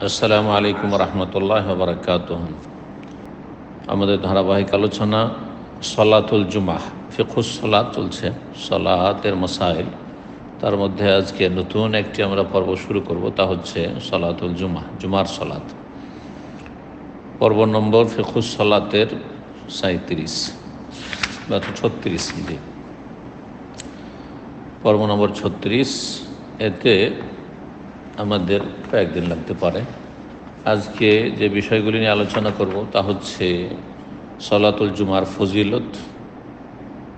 আসসালামু আলাইকুম রহমতুল্লাহ বরকাত আমাদের ধারাবাহিক আলোচনা সলাতুল জুমাহ ফিকুস সলাত চলছে, সলাতের মসাইল। তার মধ্যে আজকে নতুন একটি আমরা পর্ব শুরু করব, তা হচ্ছে সলাতুল জুমা জুমার সলাত। পর্ব নম্বর ফিকুস সলাতের সাঁত্রিশ বা ছত্রিশ পর্ব নম্বর ছত্রিশ, এতে আমাদের কয়েকদিন লাগতে পারে। আজকে যে বিষয়গুলি নিয়ে আলোচনা করব তা হচ্ছে সলাতুল জুমার ফজিলত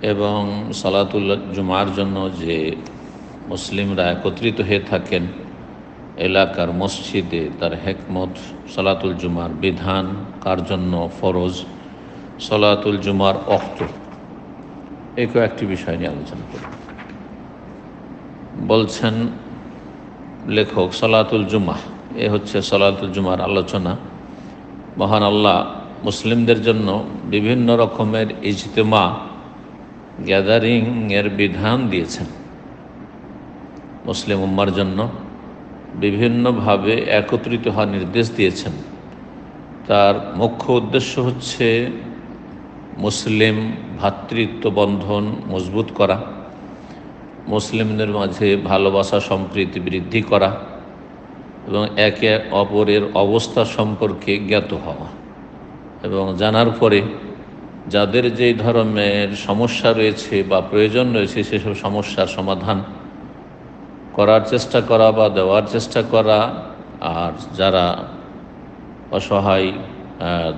এবং সলাতুল জুমার জন্য যে মুসলিমরা একত্রিত হয়ে থাকেন এলাকার মসজিদে, তার হেকমত সলাতুল জুমার বিধান কার জন্য ফরজ? সলাতুল জুমার অক্ত এই কয়েকটি বিষয় নিয়ে আলোচনা করব। বলছেন লেখক সলাতুল জুমা এ হচ্ছে সলাতুল জুমার আলোচনা। মহান আল্লাহ মুসলিমদের জন্য বিভিন্ন রকমের ইজতেমা গ্যাদারিং এর বিধান দিয়েছেন। মুসলিম উম্মার জন্য বিভিন্নভাবে একত্রিত হওয়ার নির্দেশ দিয়েছেন। তার মুখ্য উদ্দেশ্য হচ্ছে মুসলিম ভ্রাতৃত্ব বন্ধন মজবুত করা। মুসলিমদের মাঝে ভালোবাসা সম্প্রীতি বৃদ্ধি করা এবং একে অপরের অবস্থা সম্পর্কে জ্ঞাত হওয়া। এবং জানার পরে যাদের যেই ধরনের সমস্যা রয়েছে বা প্রয়োজন রয়েছে সেসব সমস্যার সমাধান করার চেষ্টা করা বা দেওয়ার চেষ্টা করা, আর যারা অসহায়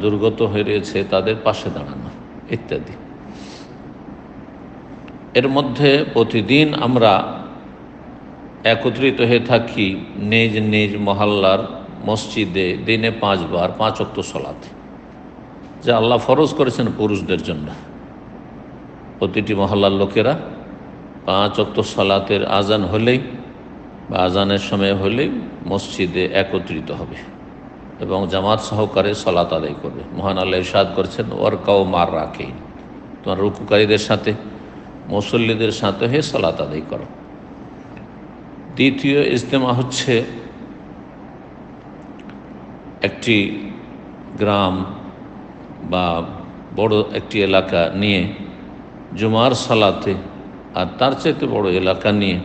দুর্গত হয়ে রয়েছে তাদের পাশে দাঁড়ানো ইত্যাদি। এর মধ্যে প্রতিদিন আমরা একত্রিত হয়ে থাকি নিজ নিজ মহল্লার মসজিদে দিনে পাঁচবার, পাঁচ অক্ত সলাতে, যা আল্লাহ ফরজ করেছেন পুরুষদের জন্য। প্রতিটি মহল্লার লোকেরা পাঁচ অক্ত সলাতের আজান হলেই বা আজানের সময় হলেই মসজিদে একত্রিত হবে এবং জামাত সহকারে সলাত আদায় করবে। মহান আল্লাহ ইরশাদ করছেন ওয়ারকাও মার রাখেই তোমার রুকুকারীদের সাথে মুসল্লিদের সাথে হয়ে সলাত আদায় করো। দ্বিতীয় ইজতেমা হচ্ছে একটি গ্রাম বা বড় একটি এলাকা নিয়ে জুমার সালাতে আর তার চাইতে বড় এলাকা নিয়ে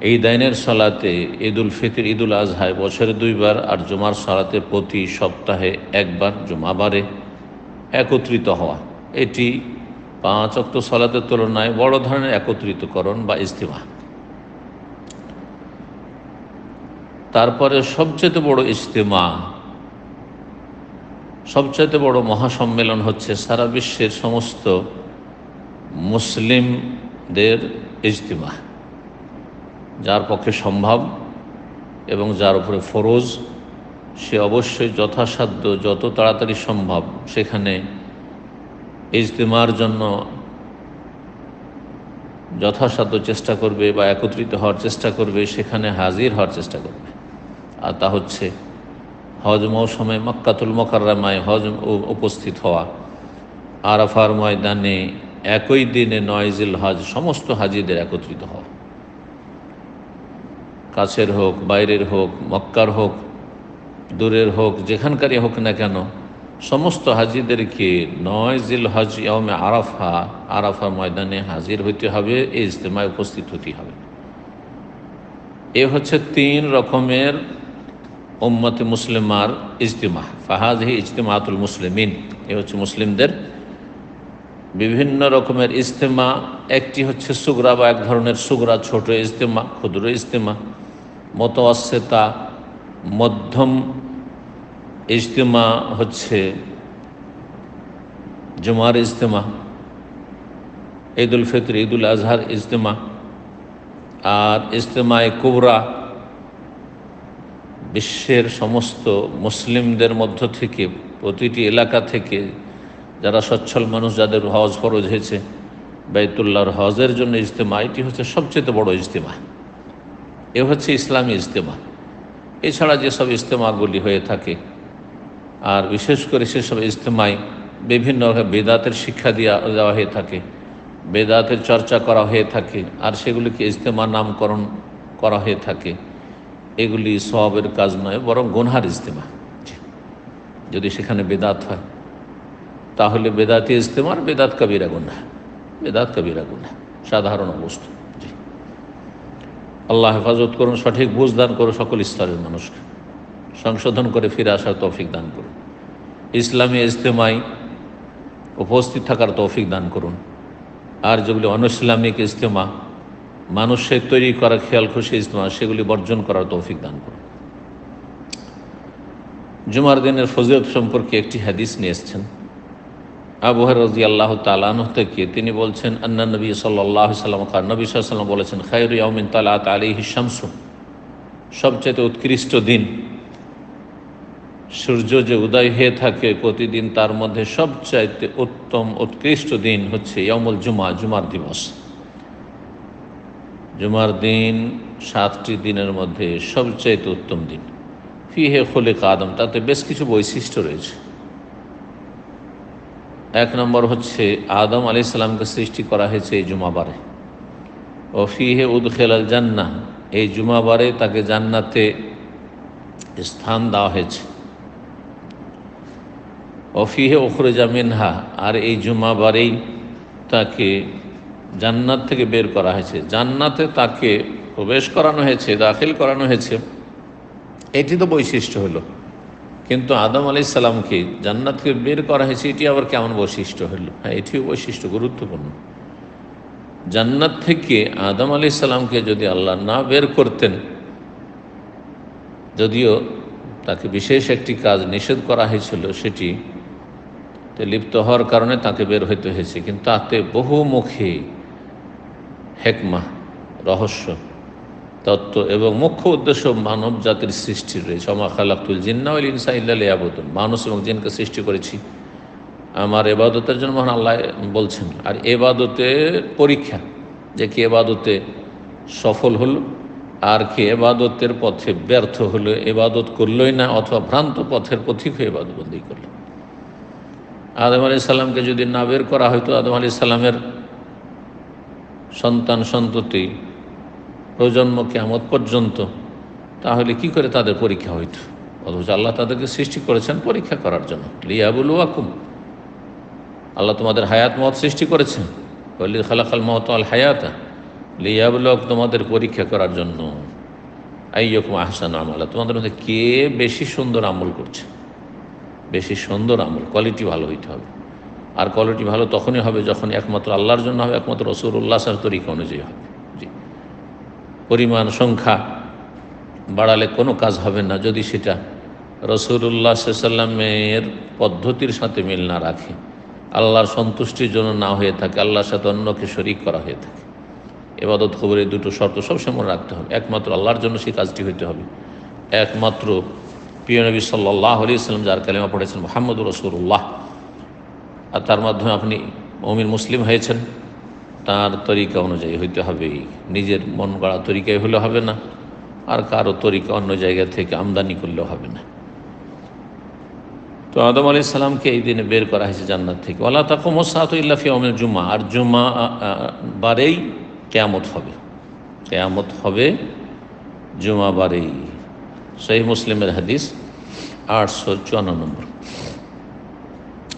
এই দাইনের সালাতে ঈদুল ফিতর, ঈদুল আজহায় বছরে দুইবার আর জুমার সালাতে প্রতি সপ্তাহে একবার জুমাবারে একত্রিত হওয়া। এটি পাঁচ অক্ত সালাতের তুলনায় বড় ধরনের একত্রিতকরণ বা ইস্তেমা তারপরে সবচেয়ে বড় ইজতেমা, সবচেয়ে বড় মহাসম্মেলন হচ্ছে সারা বিশ্বের সমস্ত মুসলিমদের ইজতেমা। যার পক্ষে সম্ভব এবং যার উপরে ফরজ, সে অবশ্যই যথাসাধ্য, যত তাড়াতাড়ি সম্ভব সেখানে ইজতেমার জন্য যথাসাধ্য চেষ্টা করবে বা একত্রিত হওয়ার চেষ্টা করবে, সেখানে হাজির হওয়ার চেষ্টা করবে। আর তা হচ্ছে হজ মৌসুমে মক্কাতুল মকাররামায় হজ উপস্থিত হওয়া। আরাফার ময়দানে একই দিনে নয়জিল হজ সমস্ত হাজিদের একত্রিত হওয়া। কাছের হোক, বাইরের হোক, মক্কার হোক, দূরের হোক, যেখানকারই হোক না কেন সমস্ত হাজিদেরকে নয় জিল হজ ইয়মে আরাফা আরাফা ময়দানে হাজির হইতে হবে, এই ইজতেমায় উপস্থিত হতে হবে। এ হচ্ছে তিন রকমের উম্মতে মুসলিমার ইজতেমা। ফাহাজ হি ইজতেমাতুল মুসলিমিন, এ হচ্ছে মুসলিমদের বিভিন্ন রকমের ইজতেমা। একটি হচ্ছে সুগরা বা এক ধরনের সুগরা, ছোট ইজতেমা, ক্ষুদ্র ইজতেমা মতোয়াসেতা মধ্যম ইজতেমা হচ্ছে জুমার ইজতেমা ঈদুল ফিতর ঈদুল আজহার ইজতেমা, আর ইজতেমায় কুবরা বিশ্বের সমস্ত মুসলিমদের মধ্য থেকে, প্রতিটি এলাকা থেকে যারা সচ্ছল মানুষ যাদের হজ ফরজ হয়েছে, বাইতুল্লাহর হজের জন্য ইজতেমা, এটি হচ্ছে সবচেয়ে বড় ইজতেমা। এ হচ্ছে ইসলামী ইজতেমা। এছাড়া যেসব ইজতেমাগুলি হয়ে থাকে আর বিশেষ করে সেসব ইজতেমায় বিভিন্ন বেদাতের শিক্ষা দেওয়া দেওয়া হয়ে থাকে, বেদাতের চর্চা করা হয়ে থাকে, আর সেগুলিকে ইজতেমা নামকরণ করা হয়ে থাকে। এগুলি সবের কাজ নয়, বরং গোনহার ইজতেমা। যদি সেখানে বেদাত হয়, তাহলে বেদাতি ইজতেমার বেদাত কবিরা গুনা বেদাত কবিরা গুনা সাধারণ অবস্থা। আল্লাহ হেফাজত করুন, সঠিক বুঝ দান করুন সকল স্তরের মানুষকে। সংশোধন করে ফিরে আসার তৌফিক দান করুন। ইসলামী ইজতেমায় উপস্থিত থাকার তৌফিক দান করুন। আর যেগুলি অনইসলামিক ইজতেমা, মানুষের তৈরি করা খেয়াল খুশি ইজতেমা, সেগুলি বর্জন করার তৌফিক দান করুন। জুমার দিনের ফজিলত সম্পর্কে একটি হাদিস নিয়ে এসছেন। আবুহর রাজি আল্লাহ তালাহ থেকে তিনি বলছেন, আন্না নবী সাল্লাহ সাল্লাম খান নবী সাল্লাম বলেছেন, খায়রু ইয়ামিন তালাত আলী শামসু সবচেয়ে উৎকৃষ্ট দিন সূর্য যে উদয় হয়ে থাকে প্রতিদিন, তার মধ্যে সবচাইতে উত্তম, উৎকৃষ্ট দিন হচ্ছে ইয়ামুল জুমা, জুমার দিবস। জুমার দিন সাতটি দিনের মধ্যে সবচাইতে উত্তম দিন। ফিহে খোলে কাদম তাতে বেশ কিছু বৈশিষ্ট্য রয়েছে। এক নম্বর হচ্ছে, আদম আলি সাল্লামকে সৃষ্টি করা হয়েছে এই জুমাবারে। ও ফিহে উদখেল আল জান্না এই জুমাবারে তাকে জান্নাতে স্থান দেওয়া হয়েছে। অফিহে ওখরেজা মিনহা, আর এই জুমাবারেই তাকে জান্নাত থেকে বের করা হয়েছে। জান্নাতে তাকে প্রবেশ করানো হয়েছে, দাখিল করানো হয়েছে। এটি তো বৈশিষ্ট্য হলো। কিন্তু আদম আলি সাল্লামকে জান্নাত থেকে বের করা হয়েছে, এটি আবার কেমন বৈশিষ্ট্য হলো? হ্যাঁ এটিও বৈশিষ্ট্য, গুরুত্বপূর্ণ। জান্নাত থেকে আদম আলি সাল্লামকে যদি আল্লাহ না বের করতেন, যদিও তাকে বিশেষ একটি কাজ নিষেধ করা হয়েছিল, সেটি লিপ্ত হওয়ার কারণে তাকে বের হইতে হয়েছে। কিন্তু তাতে বহুমুখী হেকমা, রহস্য, তত্ত্ব এবং মুখ্য উদ্দেশ্য মানব জাতির সৃষ্টি রয়েছে। অমা খালাকুল জিন্নাউল ইনসা ইল্লা মানুষ এবং জিনকে সৃষ্টি করেছি। আমার এবাদতের জন্য মহান আল্লাহ বলছেন, আর এবাদতের পরীক্ষা, যে কি এবাদতে সফল হলো, আর কি এবাদতের পথে ব্যর্থ হলো এবাদত করলই না, অথবা ভ্রান্ত পথের পথিক হয়ে এবাদতবন্দি করল। আদম আলি সাল্লামকে যদি না বের করা হয়তো আদম আলি সাল্লামের সন্তান সন্ততি প্রজন্ম কেমত পর্যন্ত, তাহলে কি করে তাদের পরীক্ষা হইত? অথচ আল্লাহ তাদেরকে সৃষ্টি করেছেন পরীক্ষা করার জন্য। লিয়াবুল ওয়াকুম আল্লাহ তোমাদের হায়াত মত সৃষ্টি করেছেন। বলি খালাখাল মত আল হায়াতা। লিয়াবুলক তোমাদের পরীক্ষা করার জন্য। আইয়কুম আহসান আমলা। তোমাদের মধ্যে কে বেশি সুন্দর আমল করছে? বেশি সুন্দর আমল কোয়ালিটি ভালো হইতে হবে। আর কোয়ালিটি ভালো তখনই হবে যখন একমাত্র আল্লাহর জন্য হবে, একমাত্র রসুল্লাহ সার তরিকা অনুযায়ী হবে। জি। পরিমাণ, সংখ্যা বাড়ালে কোনো কাজ হবে না যদি সেটা রসুল্লাহ সাল্লামের পদ্ধতির সাথে মিল না রাখে। আল্লাহর সন্তুষ্টির জন্য না হয়ে থাকে, আল্লাহর সাথে অন্যকে শরিক করা হয়ে থাকে। এবাদত খবরের দুটো শর্ত সবসময় রাখতে হবে। একমাত্র আল্লাহর জন্য সেই কাজটি হইতে হবে। একমাত্র প্রিয় নবী সাল্লাহ আলি সাল্লাম যার কালিমা পড়েছেন মোহাম্মদ রসুল্লাহ আর তার মাধ্যমে আপনি অমির মুসলিম হয়েছেন, তার তরিকা অনুযায়ী হইতে হবে। নিজের মন গড়া তরিকায় হলে হবে না, আর কারও তরিকা অন্য জায়গা থেকে আমদানি করলেও হবে না। তো আদম আলি সাল্লামকে এই দিনে বের করা হয়েছে জান্নাত থেকে। আল্লাহ তাকুম সাত ইল্লাফি অমের জুম্মা, আর জুম্মা বারেই কেয়ামত হবে। কেয়ামত হবে জুমা বারেই। সেই মুসলিমের হাদিস আটশো চুয়ান্ন নম্বর।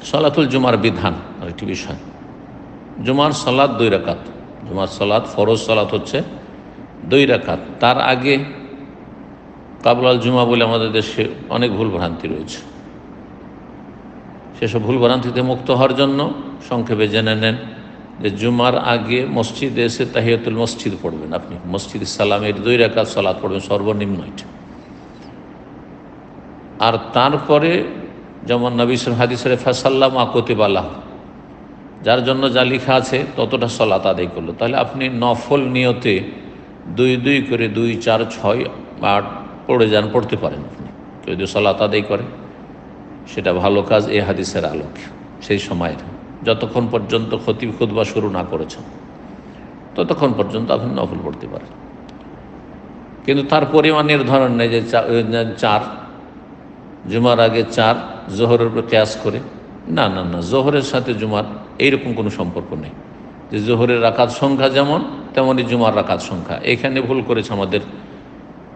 সলাতুল জুমার বিধান, আরেকটি বিষয়। জুমার সলাদ দুই রাকাত। জুমার সলাদ ফরজ সলাত হচ্ছে দুই রাকাত। তার আগে কাবলাল জুমা বলে আমাদের দেশে অনেক ভুল ভ্রান্তি রয়েছে। সেসব ভুল ভ্রান্তিতে মুক্ত হওয়ার জন্য সংক্ষেপে জেনে নেন যে জুমার আগে মসজিদে এসে তাহিয়াতুল মসজিদ পড়বেন আপনি। মসজিদ সালামের দুই রাকাত সলাদ পড়বেন, সর্বনিম্ন এটা। আর তারপরে যেমন নবীসম হাদিসের ফাসাল্লাম আকতিবাল্লাহ যার জন্য যা লেখা আছে ততটা সলাত আদায় করল। তাহলে আপনি নফল নিয়তে দুই দুই করে দুই, চার, ছয়, আট পড়ে যান, পড়তে পারেন আপনি। কেউ যদি সলাত আদায় করে, সেটা ভালো কাজ, এ হাদিসের আলোকে, সেই সময়ের। যতক্ষণ পর্যন্ত ক্ষতি খুদবা শুরু না করেছেন, ততক্ষণ পর্যন্ত আপনি নফল পড়তে পারেন। কিন্তু তার পরিমাণ নির্ধারণ নেই যে চার জুমার আগে চার, জোহরের উপর ক্যাশ করে। না না না, জোহরের সাথে জুমার এইরকম কোনো সম্পর্ক নেই। যে জোহরের রাকাত সংখ্যা যেমন তেমনই জুমার রাকাত সংখ্যা। এখানে ভুল করেছে আমাদের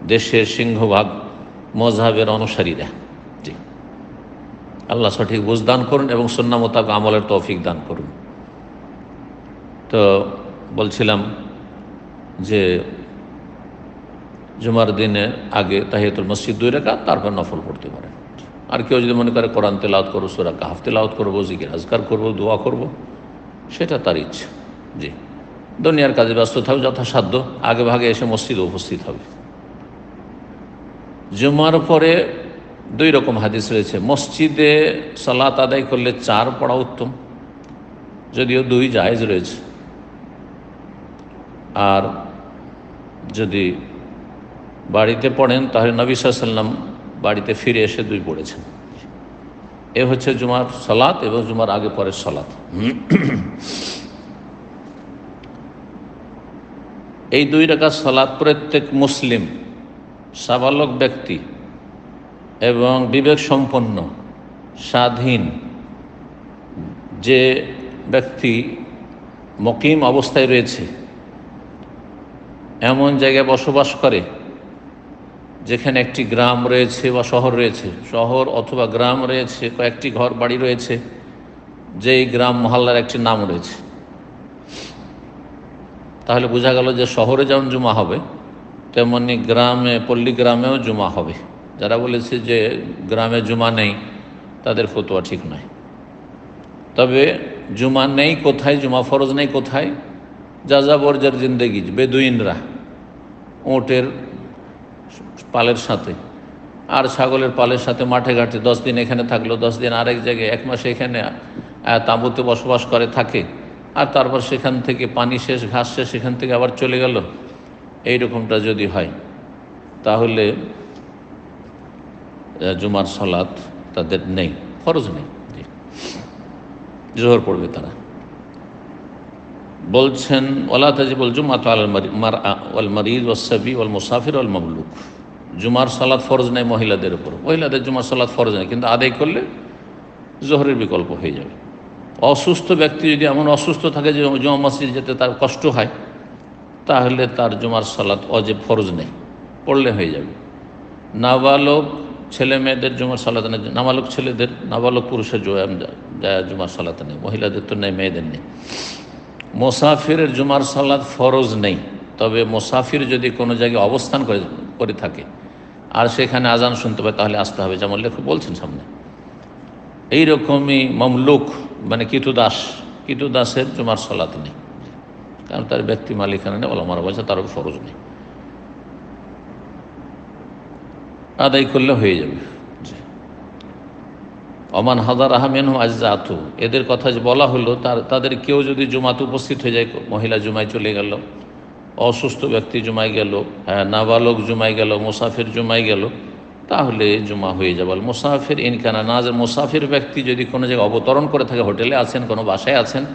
দেশের সিংহভাগ মজাহের অনুসারীরা। জি। আল্লাহ সঠিক বুঝ দান করুন এবং সন্না মোতাবেক আমলের তৌফিক দান করুন। তো বলছিলাম যে জুমার দিনের আগে তাহিয়াতুল মসজিদ দুই রেখা তারপর নফল পড়তে পারে আর কেউ যদি মনে করে কোরআন তেলাওত করব, সুরা কাহাফ তেলাওত করব, জিকির আজকার করব, দোয়া করব, সেটা তার ইচ্ছা। জি। দুনিয়ার কাজে ব্যস্ত থাকবে যথাসাধ্য। আগে ভাগে এসে মসজিদে উপস্থিত হবে। জুমার পরে দুই রকম হাদিস রয়েছে। মসজিদে সালাত আদায় করলে চার পড়া উত্তম, যদিও দুই জায়েজ রয়েছে। আর যদি বাড়িতে পড়েন, তাহলে নবী সাল্লাম বাড়িতে ফিরে এসে দুই পড়েছেন। এ হচ্ছে জুমার সলাৎ এবং জুমার আগে পরের সলাৎ এই দুই রেখা সলাৎ প্রত্যেক মুসলিম, সাবালক ব্যক্তি এবং বিবেক সম্পন্ন, স্বাধীন যে ব্যক্তি মকিম অবস্থায় রয়েছে, এমন জায়গায় বসবাস করে যেখানে একটি গ্রাম রয়েছে বা শহর রয়েছে, শহর অথবা গ্রাম রয়েছে, কয়েকটি ঘর বাড়ি রয়েছে, যেই গ্রাম মহল্লার একটি নাম রয়েছে। তাহলে বোঝা গেল যে শহরে যেমন জুমা হবে, তেমনি গ্রামে, পল্লী গ্রামেও জুমা হবে। যারা বলেছে যে গ্রামে জুমা নেই, তাদের ফতোয়া ঠিক নয়। তবে জুমা নেই কোথায়, জুমা ফরজ নেই কোথায়? যাযাবর্জার জিন্দেগি, বেদুইনরা ওটের পালের সাথে। আর ছাগলের পালের সাথে মাঠে ঘাটে দশ দিন এখানে থাকল, দশ দিন আরেক জায়গায়, এক মাস এখানে তাঁবুতে বসবাস করে, থাকে। আর তারপর সেখান থেকে পানি শেষ, ঘাস শেষ, সেখান থেকে আবার চলে গেল। এই রকমটা যদি হয়, তাহলে জুমার সলাৎ তাদের নেই, ফরজ নেই। জোহর পড়বে তারা। বলছেন ওলা তাজিবুল জুমা তো আল মারিদ ওয়াসাবি মুসাফির ওয়াল মামলুক। জুমার সালাদ ফরজ নেই মহিলাদের উপর। মহিলাদের জুমার সালাদ ফরজ নেই, কিন্তু আদায় করলে জোহরের বিকল্প হয়ে যাবে। অসুস্থ ব্যক্তি যদি এমন অসুস্থ থাকে যে জমা মসজিদ যেতে তার কষ্ট হয়, তাহলে তার জুমার সালাদ অজে ফরজ নেই, পড়লে হয়ে যাবে। নাবালক ছেলে মেয়েদের জুমার সালাত নেই, নাবালক ছেলেদের, নাবালক পুরুষের জুমার সালাত নেই, মহিলাদের তো নেই, মেয়েদের নেই। মোসাফিরের জুমার সালাদ ফরজ নেই, তবে মোসাফির যদি কোনো জায়গায় অবস্থান করে করে থাকে, আর সেখানে আজান শুনতে পায়, তাহলে আসতে হবে, যেমন লেখক বলছেন সামনে। এই রকমই মমলুক মানে কিটু দাস, কিটু দাসের জুমার সলাত নেই। কারণ তার ব্যক্তি মালিকানা নেই, ওলামার বলছে তার ফরজ নেই। আদায় করলে হয়ে যাবে। অমান হাদার আহমেন আজজাতু। এদের কথা যে বলা হলো, তার তাদের কেউ যদি জুমাতে উপস্থিত হয়ে যায়, মহিলা জুমায় চলে গেল, অসুস্থ ব্যক্তি জুমায় গেল হ্যাঁ নাবালক জুমায় গেল, মুসাফির জুমায় গেল, তাহলে জুমা হয়ে যাবে। মুসাফির ইনকানা নাজ মুসাফির ব্যক্তি যদি কোনো জায়গায় অবতরণ করে থাকে, হোটেলে আছেন, কোনো বাসায় আছেন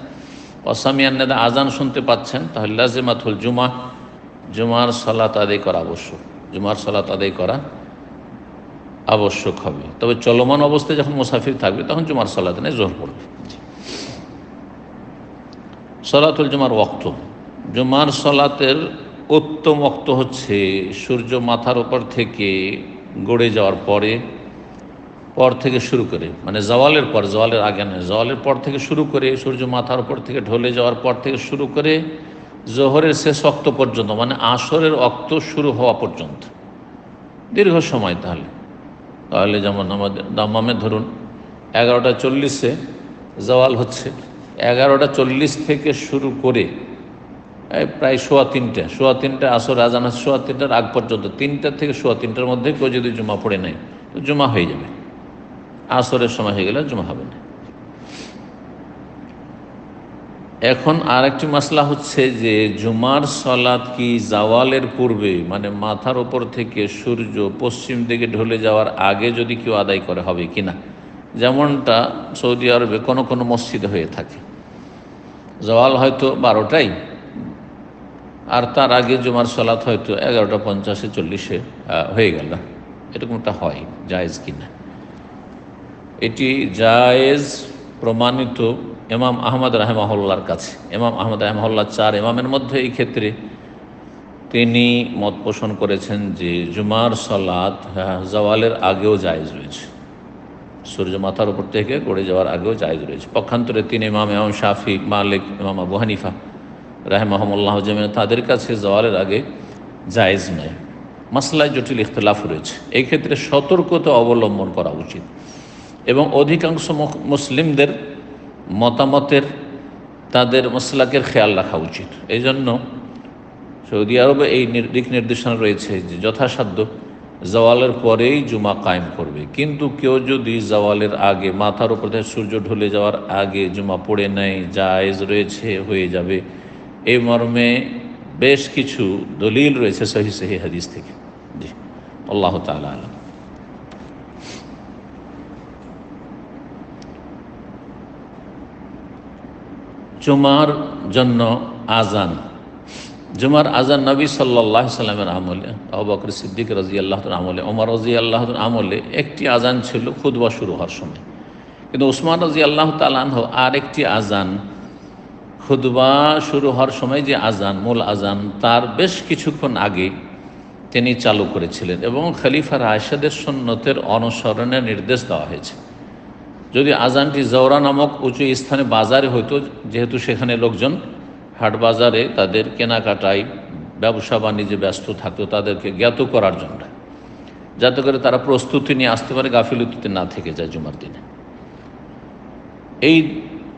অসামিয়ান্নাদা আজান শুনতে পাচ্ছেন, তাহলে লাজেমাতুল জুমা, জুমার সালাত আদায় করা আবশ্যক। জুমার সালাত আদায় করা আবশ্যক হবে। তবে চলমান অবস্থায় যখন মুসাফির থাকবে, তখন জুমার সালাত নেই জোর পড়বে। সলাতুল জুমার ওক্ত জুমার সলাতের উত্তম অক্ত হচ্ছে সূর্য মাথার ওপর থেকে গড়ে যাওয়ার পরে, পর থেকে শুরু করে মানে জওয়ালের পর, জওয়ালের আগে নয়, জওয়ালের পর থেকে শুরু করে, সূর্য মাথার উপর থেকে ঢলে যাওয়ার পর থেকে শুরু করে জোহরের শেষ অক্ত পর্যন্ত মানে আসরের অক্ত শুরু হওয়া পর্যন্ত। দীর্ঘ সময় তাহলে। তাহলে যেমন আমাদের দামামে ধরুন এগারোটা চল্লিশে জওয়াল হচ্ছে। এগারোটা চল্লিশ থেকে শুরু করে প্রায় সোয়া তিনটে সোয়া তিনটে আসর, আজান সোয়া তিনটার আগ পর্যন্ত। তিনটা থেকে সোয়া তিনটার মধ্যে কেউ যদি জুমা পড়ে নেয়, তো জুমা হয়ে যাবে। আসরের সময় হয়ে গেলে জুমা হবে না। এখন আর একটি মশলা হচ্ছে যে জুমার সলাদ কি জাওয়ালের পূর্বে মানে মাথার ওপর থেকে সূর্য পশ্চিম দিকে ঢলে যাওয়ার আগে যদি কেউ আদায় করে, হবে কি না? যেমনটা সৌদি আরবে কোনো কোনো মসজিদে হয়ে থাকে। জওয়াল হয়তো বারোটাই, আর তার আগে জুমার সলাত হয়তো এগারোটা পঞ্চাশে, চল্লিশে হয়ে গেল। এরকমটা হয়, জায়েজ কিনা এটি জায়েজ প্রমাণিত এমাম আহমদ রাহেমাহুল্লার কাছে। এমাম আহমদ রাহেমাহুল্লাহ চার এমামের মধ্যে এই ক্ষেত্রে তিনি মত পোষণ করেছেন যে জুমার সলাৎ হ্যাঁ, জওয়ালের আগেও জায়েজ রয়েছে। সূর্য মাথার উপর থেকে গড়ে যাওয়ার আগেও জায়েজ রয়েছে। পক্ষান্তরে তিনি ইমাম এমাম শাফি মালিক ইমাম আবু হানিফা রাহেমাহমুল্লাহ জমিন তাদের কাছে জওয়ালের আগে জায়েজ নেই। মাসলায় জটিল ইখতলাফ রয়েছে। এই ক্ষেত্রে সতর্কতা অবলম্বন করা উচিত। এবং অধিকাংশ মুসলিমদের মতামতের, তাদের মশলাকের খেয়াল রাখা উচিত। এই জন্য সৌদি আরবে এই দিক নির্দেশনা রয়েছে যে যথাসাধ্য জওয়ালের পরেই জুমা কায়েম করবে। কিন্তু কেউ যদি জওয়ালের আগে মাথার উপর থেকে সূর্য ঢলে যাওয়ার আগে জুমা পড়ে নেয়, জায়েজ রয়েছে, হয়ে যাবে, এই মর্মে বেশ কিছু দলিল রয়েছে সহি সহি হাদিস থেকে। জি, আল্লাহ তালা আলম। জুমার জন্য আজান। জুমার আজান নবী সাল্লাহ সাল্লামের আমলে আবকর সিদ্দিক রাজি আল্লাহ আমলে, ওমর রাজি আল্লাহ আমলে একটি আজান ছিল খুদবা শুরু হওয়ার সময়। কিন্তু উসমান রাজি আল্লাহ তালাহ আর একটি আজান খুদবা শুরু হওয়ার সময় যে আজান, মূল আজান, তার বেশ কিছুক্ষণ আগে তিনি চালু করেছিলেন এবং খলিফা রায়সাদের সন্ন্যতের অনুসরণের নির্দেশ দেওয়া হয়েছে। যদি আজানটি জওরা নামক উঁচু স্থানে বাজারে হইতো, যেহেতু সেখানে লোকজন হাট বাজারে তাদের কেনাকাটায় ব্যবসা বাণিজ্যে ব্যস্ত থাকতো, তাদেরকে জ্ঞাত করার জন্য। যাতে করে তারা প্রস্তুতি নিয়ে আসতে পারে, গাফিলতিতে না থেকে যায় জুমার দিনে। এই,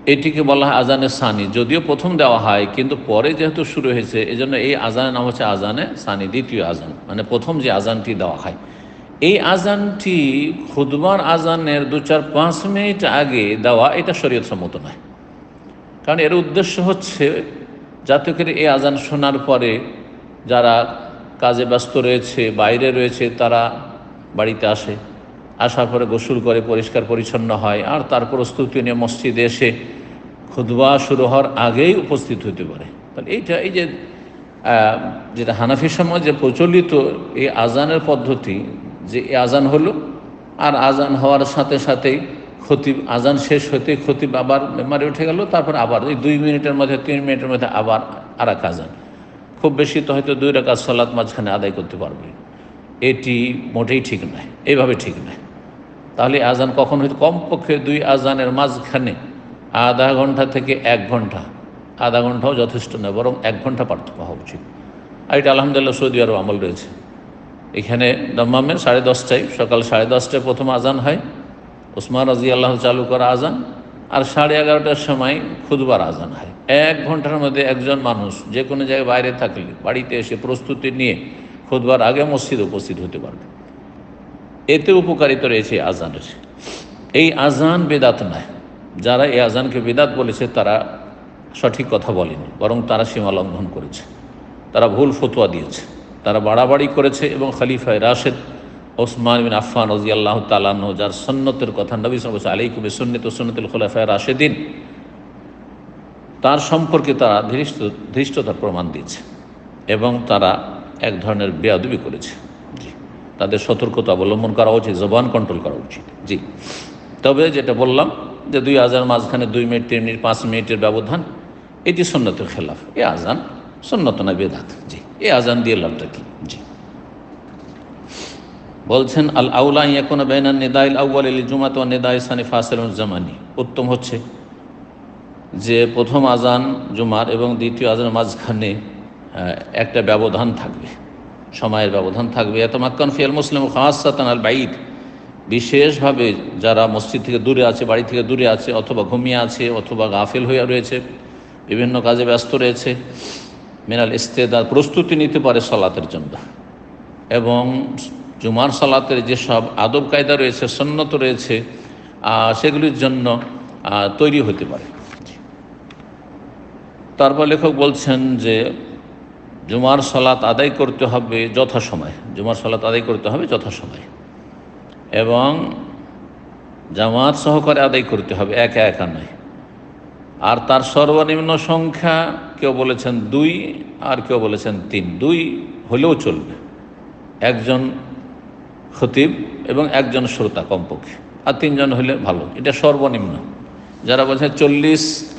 এটিকে বলা হয় আজানে সানি। যদিও প্রথম দেওয়া হয়, কিন্তু পরে যেহেতু শুরু হয়েছে এই জন্য এই আজানের নাম হচ্ছে আজানে সানি, দ্বিতীয় আজান। মানে প্রথম যে আজানটি দেওয়া হয় এই আজানটি খুদবার আজানের দু চার পাঁচ মিনিট আগে দেওয়া, এটা শরীয়ত সম্মত নয়। কারণ এর উদ্দেশ্য হচ্ছে, যাতে করে এই আজান শোনার পরে যারা কাজে ব্যস্ত রয়েছে, বাইরে রয়েছে, তারা বাড়িতে আসে। আসার পরে গোসল করে, পরিষ্কার পরিচ্ছন্ন হয়, আর তার প্রস্তুতি নিয়ে মসজিদে এসে খুদবা শুরু হওয়ার আগেই উপস্থিত হতে পারে। তাহলে এইটা, এই যে যেটা হানাফি যে প্রচলিত এই আজানের পদ্ধতি যে আজান হলো, আর আজান হওয়ার সাথে সাথেই খতিব আজান শেষ হতে খতিব আবার মেমারে উঠে গেল, তারপর আবার ওই দুই মিনিটের মধ্যে, তিন মিনিটের মধ্যে আবার আর এক আজান। খুব বেশি তো হয়তো দুই রেখা সালাত মাঝখানে আদায় করতে পারবে। এটি মোটেই ঠিক নয় এইভাবে ঠিক নয়। তাহলে আজান কখন হয়তো কমপক্ষে দুই আজানের মাঝখানে আধা ঘণ্টা থেকে এক ঘণ্টা, আধা ঘন্টাও যথেষ্ট নয়, বরং এক ঘণ্টা পার্থক্য হওয়া উচিত। আর এটা আলহামদুলিল্লাহ সৌদি আরব আমল রয়েছে। এখানে দম্মামের সাড়ে দশটায়, সকাল সাড়ে দশটায় প্রথম আজান হয়। ওসমান রাজি আল্লাহ চালু করা আজান, আর সাড়ে এগারোটার সময় খুদবার আজান হয়। এক ঘণ্টার মধ্যে একজন মানুষ যে কোনো জায়গায় বাইরে থাকলে, বাড়িতে এসে প্রস্তুতি নিয়ে খুদবার আগে মসজিদ উপস্থিত হতে পারবে। এতে উপকারিতা রয়েছে আজানের। এই আজান বেদাত নয়। যারা এই আজানকে বেদাত বলেছে, তারা সঠিক কথা বলেনি, বরং তারা সীমা লঙ্ঘন করেছে। তারা ভুল ফতোয়া দিয়েছে। তারা বাড়াবাড়ি করেছে এবং খলিফায় রাশেদ ওসমান বিন আফফান রাজি আল্লাহ তালাহ যার সন্ন্যতের কথা নবী সাল আলাইকুম সন্ন্যত সন্ন্যতুল খোলাফায় রাশেদিন, তার সম্পর্কে তারা ধৃষ্ট, ধৃষ্টতার প্রমাণ দিয়েছে এবং তারা এক ধরনের বেয়াদবি করেছে। জি, তাদের সতর্কতা অবলম্বন করা উচিত, জবান কন্ট্রোল করা উচিত। জি, তবে যেটা বললাম যে দুই আজান মাঝখানে দুই মিনিট, তিন মিনিট, পাঁচ মিনিটের ব্যবধান, এটি সন্ন্যতের খেলাফ। এ আজান সন্ন্যত না বেদাত। জি এ আজান দিয়ে লাভটা কি? জি। বলছেন, আল আউলা ইয়াকুন বেনান নিদাইল আউ্বাল ইল জুমাত ও নিদাই সানি জামানি। উত্তম হচ্ছে যে প্রথম আজান জুমার এবং দ্বিতীয় আজানের মাঝখানে একটা ব্যবধান থাকবে, সময়ের ব্যবধান থাকবে। এত মাক্কান ফিয়াল মুসলিম খাসাতান আল বাইদ বিশেষভাবে যারা মসজিদ থেকে দূরে আছে, বাড়ি থেকে দূরে আছে, অথবা ঘুমিয়ে আছে, অথবা গাফিল হয়ে রয়েছে, বিভিন্ন কাজে ব্যস্ত রয়েছে মিনাল ইস্তেদার প্রস্তুতি নিতে পারে সলাতের জন্য। এবং জুমার সালাতের যেসব আদব কায়দা রয়েছে, সন্নত রয়েছে সেগুলির জন্য তৈরি হতে পারে। তারপর লেখক বলছেন যে, জুমার সালাত আদায় করতে হবে যথাসময়। জুমার সালাত আদায় করতে হবে যথাসময়। এবং জামাত সহকারে আদায় করতে হবে, একা একা নয়। আর তার সর্বনিম্ন সংখ্যা কেউ বলেছেন দুই, আর কেউ বলেছেন তিন। দুই হলেও চলবে। একজন খতিব এবং একজন শ্রোতা কমপক্ষে। আর তিনজন হলে ভালো। এটা সর্বনিম্ন। যারা বলছেন চল্লিশ,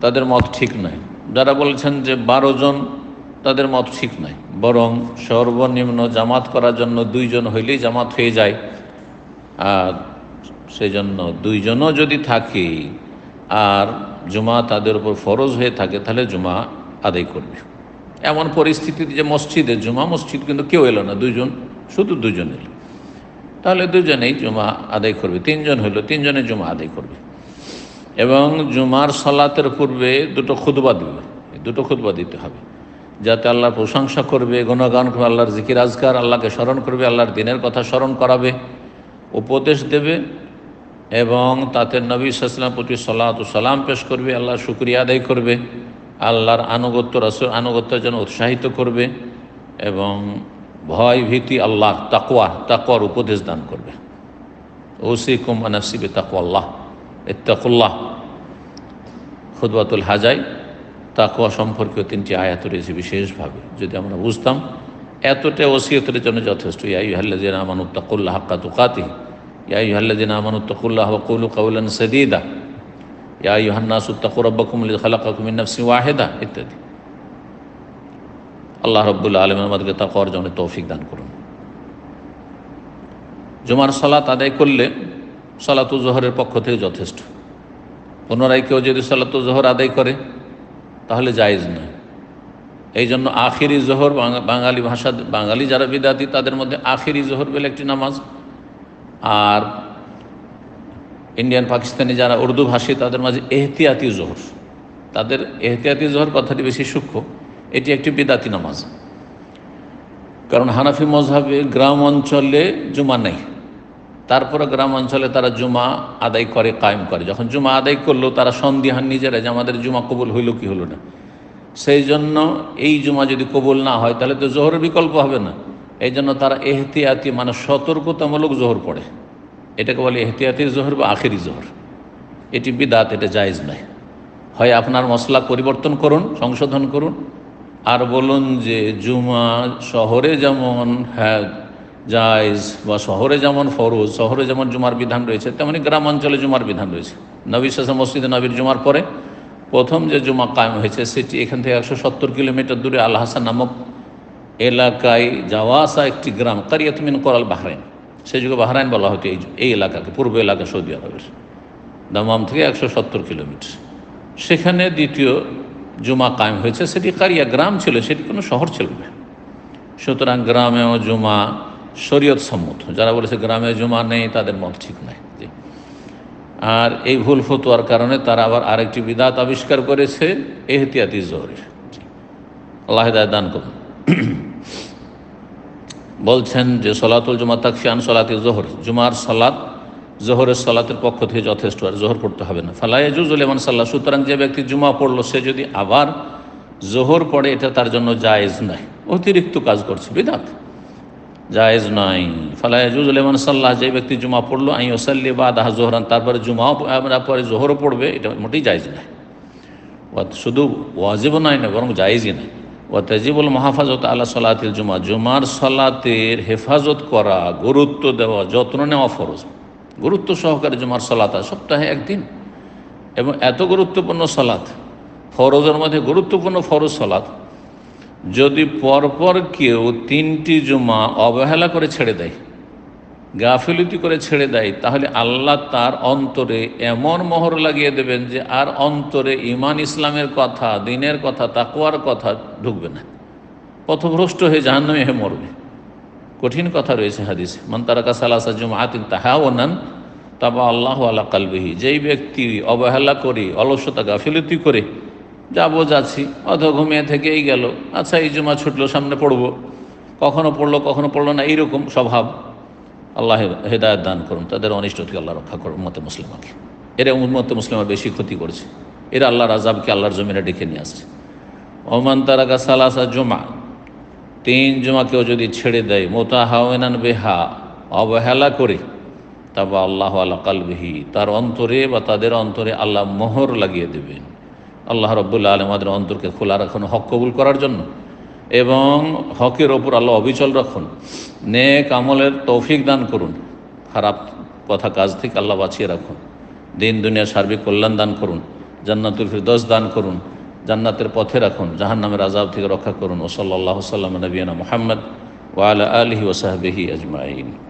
তাদের মত ঠিক নয়। যারা বলছেন যে বারো জন, তাদের মত ঠিক নয়। বরং সর্বনিম্ন জামাত করার জন্য দুইজন হইলেই জামাত হয়ে যায়। আর সেই জন্য দুইজনও যদি থাকে আর জুমা তাদের উপর ফরজ হয়ে থাকে, তাহলে জুমা আদায় করবে। এমন পরিস্থিতিতে যে মসজিদে, জুমা মসজিদ কিন্তু কেউ এলো না দুজন শুধু দুজন এলো। তাহলে দুজনেই জুমা আদায় করবে, তিনজন হইল তিনজনে জুমা আদায় করবে। এবং জুমার সলাতের পূর্বে দুটো খুদবা দিবে দুটো খুদবা দিতে হবে, যাতে আল্লাহর প্রশংসা করবে, গুণগান করবে, আল্লাহর জিকির আজকার, আল্লাহকে স্মরণ করবে, আল্লাহর দিনের কথা স্মরণ করাবে, উপদেশ দেবে এবং তাতে নবী সাল্লাম প্রতি সালাত সালাম পেশ করবে আল্লাহ শুক্রিয়া আদায় করবে, আল্লাহর আনুগত্য রসুল আনুগত্যের জন্য উৎসাহিত করবে এবং ভয়, ভীতি আল্লাহ তাকওয়া, তাকওয়ার উপদেশ দান করবে। ওসি কুমানাসিবে তাকওয়া আল্লাহ ইত্তাকুল্লাহ। খুদবাতুল হাজাই, তাকওয়া সম্পর্কে তিনটি আয়াত রয়েছে বিশেষভাবে, যদি আমরা বুঝতাম। এতটা ওসিয়তের জন্য যথেষ্ট। ইয়াই হাল্লাদিন আমানুত্তাকুল্লাহ হাক্কা তুকাতি ইয়াই হাল্লাদিন আমানুত্তাকুল্লাহ কৌলু কাউলান সদিদা ইয়াই হান্নাসুত্তাকু রব্বাকুম খালাকাকুম মিন নাফসি ওয়াহেদা ইত্যাদি আল্লাহ রব্বুল্লা আলম আমাদেরকে তাকওয়ার জন্য তৌফিক দান করুন। জুমার সালাত আদায় করলে সালাতু জোহরের পক্ষ থেকে যথেষ্ট। পুনরায় কেউ যদি সালাতু জোহর আদায় করে, তাহলে জায়েজ নয়। এই জন্য আখিরি জোহর বাঙা- বাঙালি ভাষা, বাঙালি যারা বিদাতি তাদের মধ্যে আখিরি জোহর বলে একটি নামাজ আর ইন্ডিয়ান, পাকিস্তানি যারা উর্দু ভাষী, তাদের মাঝে এহতিয়াতি জোহর। তাদের এহতিয়াতি জোহর কথাটি বেশি সূক্ষ্ম। এটি একটি বিদাতি নামাজ। কারণ হানাফি মজহাবে গ্রাম অঞ্চলে জুমা নেই। তারপরে গ্রাম অঞ্চলে তারা জুমা আদায় করে, কায়েম করে। যখন জুমা আদায় করল, তারা সন্দিহান নিজেরা যে আমাদের জুমা কবুল হইল কি হলো না। সেই জন্য এই জুমা যদি কবুল না হয়, তাহলে তো জোহরের বিকল্প হবে না। এই জন্য তারা এহতিয়াতি মানে সতর্কতামূলক জোহর পড়ে। এটাকে বলে এহতিয়াতি জোহর বা আখেরি জোহর। এটি বিদাত, এটা জায়েজ নয়। হয় আপনার মশলা পরিবর্তন করুন, সংশোধন করুন, আর বলুন যে জুমা শহরে যেমন হ্যাঁ জায়জ, বা শহরে যেমন ফরজ, শহরে যেমন জুমার বিধান রয়েছে, তেমনি গ্রাম অঞ্চলে জুমার বিধান রয়েছে। নবী শাসন মসজিদে নবীর জুমার পরে প্রথম যে জুমা কায়েম হয়েছে, সেটি এখান থেকে একশো সত্তর কিলোমিটার দূরে আল হাসান নামক এলাকায় যাওয়া আসা একটি গ্রাম কারিয়াতমিন করাল বাহরাইন। সেই যুগে বাহরাইন বলা হতো, এই এই এলাকাকে, পূর্ব এলাকা সৌদি আরবের। দামাম থেকে একশো সত্তর কিলোমিটার। সেখানে দ্বিতীয় জুমা কায়েম হয়েছে, সেটি কারিয়া গ্রাম ছিল, সেটি কোনো শহর ছিল না। সুতরাং গ্রামেও জুমা শরীয়ত সম্মত। যারা বলেছে গ্রামে জুমা নেই, তাদের মত ঠিক নাই। আর এই ভুল ফতুয়ার কারণে তারা আবার আরেকটি বিদাত আবিষ্কার করেছে, এহতিয়াতি জোহরের। আল্লাহ দান করুন। বলছেন যে সলাতুল জুমা তাকফিয়ান সলাতে জোহর। জুমার সলাত জোহরের সলাতের পক্ষ থেকে যথেষ্ট আর জোহর পড়তে হবে না। ফালায় জুজুল এমান সাল্লাহ সুতরাং যে ব্যক্তি জুমা পড়ল, সে যদি আবার জোহর পড়ে, এটা তার জন্য জায়েজ নয় অতিরিক্ত কাজ করছে, বিদাত। জায়েজ নয় ফালায় জুজুল এমান সাল্লাহ যে ব্যক্তি জুমা পড়ল আই ওসাল্লি বা দাহা জোহরান, তারপরে জুমাও পরে জোহরও পড়বে, এটা মোটেই জায়েজ নয় ওয়া- শুধু ওয়াজিবও নয় না, বরং জায়েজই নয় ও তাজিবুল মহাফাজত আল্লাহ সলাতিল জুমা, জুমার সলাতের হেফাজত করা, গুরুত্ব দেওয়া, যত্ন নেওয়া ফরজ। গুরুত্ব সহকারে জুমার সলাত সপ্তাহে একদিন। এবং এত গুরুত্বপূর্ণ সলাত, ফরজের মধ্যে গুরুত্বপূর্ণ ফরজ সলাত, যদি পরপর কেউ তিনটি জুমা অবহেলা করে ছেড়ে দেয় গাফিলতি করে ছেড়ে দেয়, তাহলে আল্লাহ তার অন্তরে এমন মোহর লাগিয়ে দেবেন যে আর অন্তরে ইমান ইসলামের কথা, দিনের কথা তাকুয়ার কথা ঢুকবে না। পথভ্রষ্ট হয়ে জাহান্নামে হে মরবে। কঠিন কথা রয়েছে হাদিসে। মান তারাকা সালাসা জুমাতিন তাহাওনান তাবা আল্লাহ আলা কালবিহি। যেই ব্যক্তি অবহেলা করে, অলসতা, গাফিলতি করে যাব যাচ্ছি অধ ঘুমিয়ে থেকেই গেল আচ্ছা এই জুমা ছুটলো, সামনে পড়ব, কখনো পড়ল কখনো পড়ল না, এইরকম স্বভাব। আল্লাহ হেদায়ত দান করুন, তাদের অনিষ্ট থেকে আল্লাহ রক্ষা করুন মতে মুসলিমাকে। এরা উন্মতে মুসলিমার বেশি ক্ষতি করছে। এরা আল্লাহর আজাবকে আল্লাহর জমিনে ডেকে নিয়ে আসছে। ওমান তারাকা সালাসা জুমা তিন জুমা কেউ যদি ছেড়ে দেয় মোতা হাওয়ান বেহা, অবহেলা করে তারপর আল্লাহ আল্লাহ কালবিহি তার অন্তরে বা তাদের অন্তরে আল্লাহ মোহর লাগিয়ে দেবেন। আল্লাহ রব্বুল্লা আলম আমাদের অন্তরকে খোলা রাখুন, হক কবুল করার জন্য। এবং হকের ওপর আল্লাহ অবিচল রাখুন। নেক আমলের তৌফিক দান করুন। খারাপ কথা কাজ থেকে আল্লাহ বাঁচিয়ে রাখুন। দিন দুনিয়ার সার্বিক কল্যাণ দান করুন। জান্নাতুল ফিরদোস দান করুন। জান্নাতের পথে রাখুন। জাহান নামের আজাব থেকে রক্ষা করুন। ওসল্লাহ সাল্লাম নবীনা মোহাম্মদ ওয়াল আলহি ওসাহবিহি আজমাইন।